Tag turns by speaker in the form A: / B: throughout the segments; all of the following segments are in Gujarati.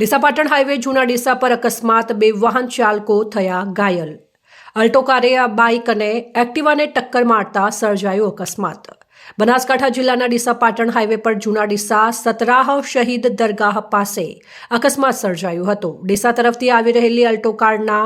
A: ડીસા પાટણ હાઈવે જૂના ડીસા પર અકસ્માત, બે વાહન ચાલકો થયા ઘાયલ. અલ્ટો કારે આ બાઇક અને એક્ટિવાને ટક્કર મારતા સર્જાયો અકસ્માત. બનાસકાંઠા જિલ્લાના ડીસા પાટણ હાઈવે પર જૂના ડીસા સતરાહ શહીદ દરગાહ પાસે અકસ્માત સર્જાયો હતો. ડીસા તરફથી આવી રહેલી અલ્ટો કારના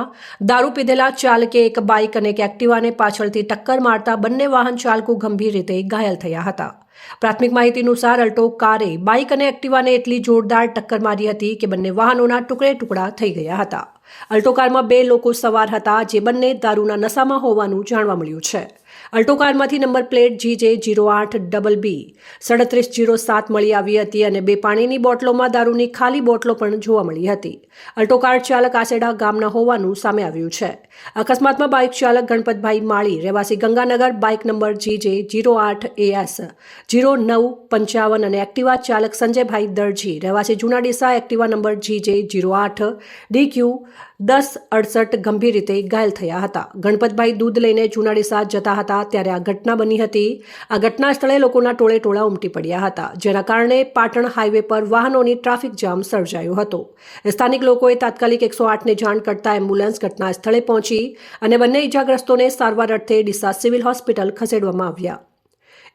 A: દારૂ પીધેલા ચાલકે એક બાઇક અને એક એક્ટિવાને પાછળથી ટક્કર મારતા બંને વાહન ચાલકો ગંભીર રીતે ઘાયલ થયા હતા. પ્રાથમિક માહિતી અનુસાર અલ્ટો કારે બાઇક અને એક્ટિવાને એટલી જોરદાર ટક્કર મારી હતી કે બંને વાહનોના ટુકડે ટુકડા થઈ ગયા હતા. અલ્ટો કારમાં બે લોકો સવાર હતા, જે બંને દારૂના નશામાં હોવાનું જાણવા મળ્યું છે. Alto કારમાંથી number plate G J zero આઠ ડબલ બી. સડત્રીસ જીરો સાત મળી આવી હતી અને બે પાણીની બોટલોમાં દારૂની ખાલી બોટલો પણ જોવા મળી હતી. અલ્ટો ચાલક આસેડા ગામના હોવાનું સામે આવ્યું છે. અકસ્માતમાં બાઇક ચાલક ગણપતભાઈ માળી, રહેવાસી Ganganagar, bike number G J zero આઠ એએસ, જીરો નવ પંચાવન અને એક્ટિવા ચાલક સંજયભાઈ દરજી, રહેવાસી જૂના Deesa Activa number G J zero આઠ ડી ક્યુ દસ અડસઠ ગંભીર રીતે ઘાયલ થયા હતા ગણપતભાઈ દૂધ લઈને જૂના ડીસા જતા હતા ત્યારે આ ઘટના બની હતી. આ ઘટના સ્થળે લોકોના ટોળે ટોળા ઉમટી પડ્યા હતા, જેના કારણે પાટણ હાઈવે પર વાહનોની ટ્રાફિક જામ સર્જાયો હતો. સ્થાનિક લોકોએ તાત્કાલિક એકસો આઠને જાણ કરતા એમ્બ્યુલન્સ ઘટના સ્થળે પહોંચી અને બંને ઇજાગ્રસ્તોને સારવાર અર્થે ડીસા સિવિલ હોસ્પિટલ ખસેડવામાં આવ્યા.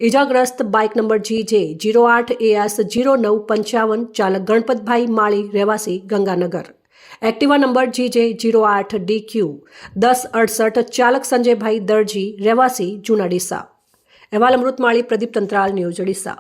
A: ઇજાગ્રસ્ત bike number G J zero આઠ એએસ જીરો નવ પંચાવન ચાલક ગણપતભાઈ માળી રહેવાસી Ganganagar. Activa number G J zero આઠ ડી ક્યુ દસ અડસઠ ચાલક સંજયભાઈ દરજી, રહેવાસી જૂના ડીસા. અહેવાલ અમૃતમાળી પ્રદીપ તંત્રાલ, ન્યૂઝ ડીસા